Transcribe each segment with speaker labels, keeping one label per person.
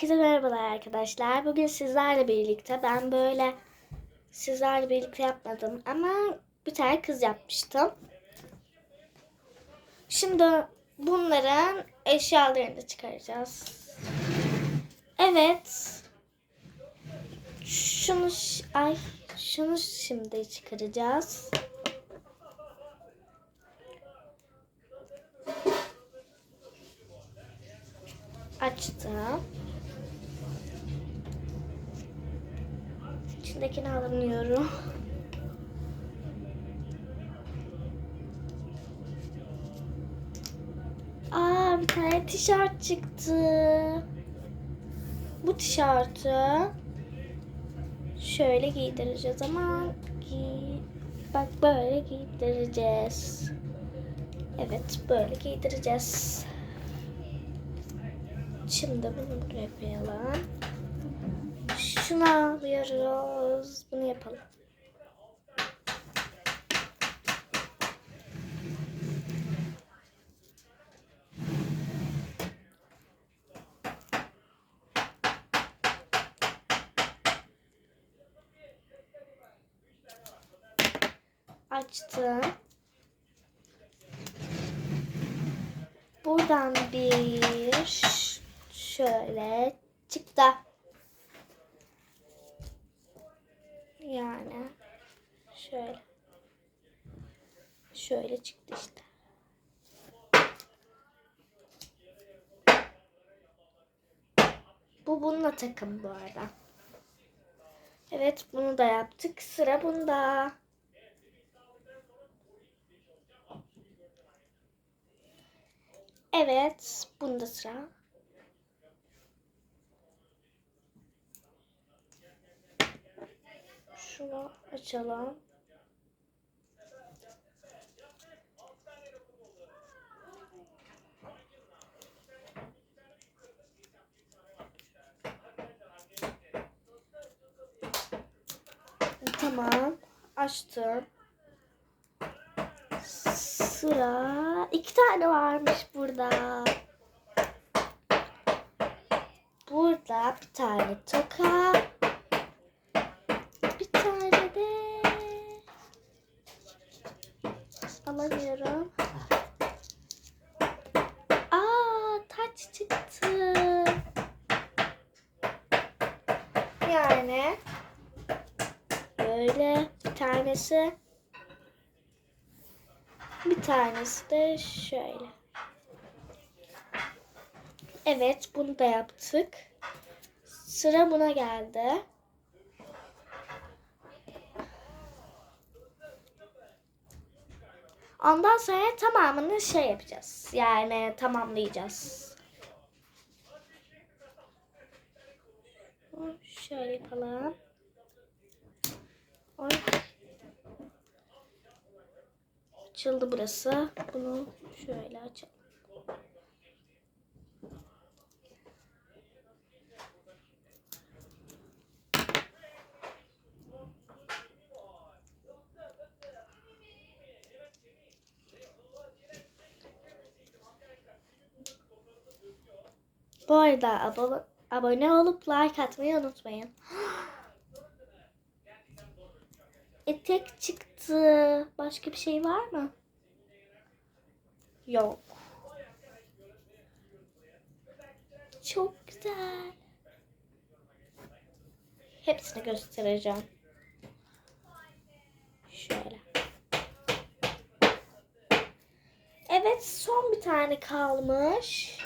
Speaker 1: Herkese merhabalar arkadaşlar. Bugün sizlerle birlikte ben böyle sizlerle birlikte yapmadım ama bir tane kız yapmıştım. Şimdi bunların eşyalarını çıkaracağız. Evet. Şunu ay şunu şimdi çıkaracağız. Açtım. İçindekini alamıyorum. Aa bir tane tişört çıktı. Bu tişörtü şöyle giydireceğiz ama giy bak böyle giydireceğiz. Evet böyle giydireceğiz. Şimdi bunu buraya koyalım. Şunu alıyoruz. Bunu yapalım. Açtım. Buradan bir şöyle çıktı. Yani şöyle. Şöyle çıktı işte. Bu bununla takım bu arada. Evet bunu da yaptık. Sıra bunda. Evet bunda sıra. Şunu açalım. Tamam. Açtım. Sıra. iki tane varmış burada. Burada bir tane toka. Bir tane de alamıyorum. Aa taç çıktı. Yani böyle bir tanesi bir tanesi de şöyle. Evet bunu da yaptık. Sıra buna geldi. Ondan sonra tamamını şey yapacağız. Yani tamamlayacağız. Şöyle yapalım. Oy. Açıldı burası. Bunu şöyle açalım. Bu arada abone, abone olup like atmayı unutmayın. Etek çıktı. Başka bir şey var mı? Yok. Çok güzel. Hepsini göstereceğim. Şöyle. Evet son bir tane kalmış.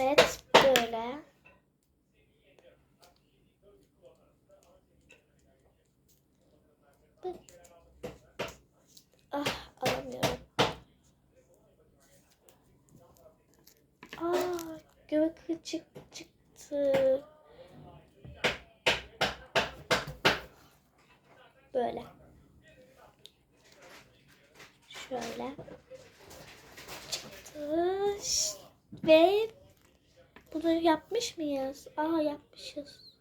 Speaker 1: Evet böyle. Ah alamıyorum. Aa göbek çık çıktı. Böyle. Şöyle. Çıktı. Ve bunu yapmış mıyız? Aa yapmışız.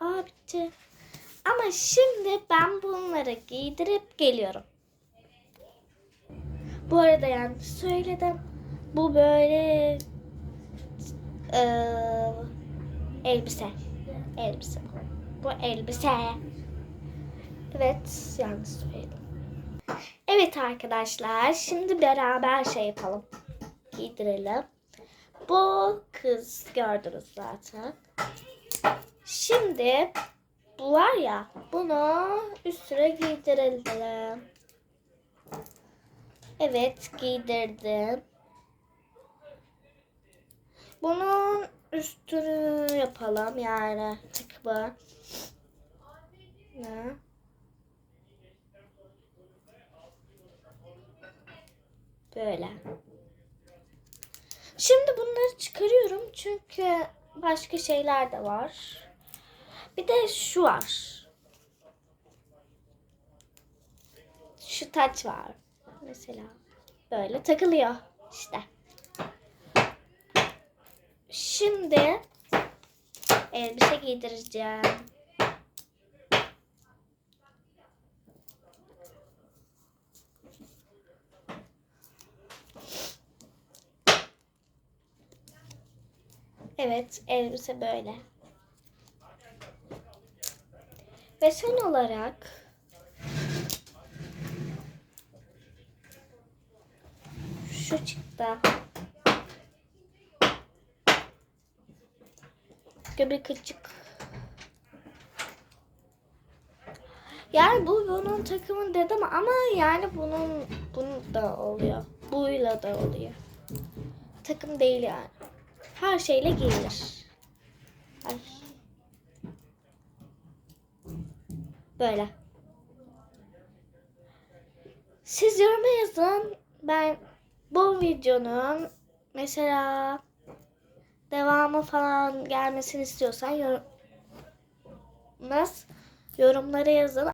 Speaker 1: Aa bitti. Ama şimdi ben bunları giydirip geliyorum. Bu arada yanlış söyledim. Bu böyle eee, elbise. Elbise. Bu elbise. Evet yanlış söyledim. Evet arkadaşlar şimdi beraber şey yapalım. Giydirelim. Bu kız gördünüz zaten. Şimdi bu var ya bunu üstüne giydirelim. Evet giydirdim. Bunun üstünü yapalım yani tıkma. Ne? Böyle. Şimdi bunları çıkarıyorum çünkü başka şeyler de var. Bir de şu var. Şu taç var. Mesela böyle takılıyor işte. Şimdi elbise giydireceğim. Evet, elbise böyle. Ve son olarak şu çıktı. Göbek açık. Yani bu bunun takımı dedim ama yani bunun bunun da oluyor. Buyla da oluyor. Takım değil yani. Her şeyle giyilir. Ay. Böyle. Siz yoruma yazın. Ben bu videonun mesela devamı falan gelmesini istiyorsan yorum Nas- yorumlara yazın.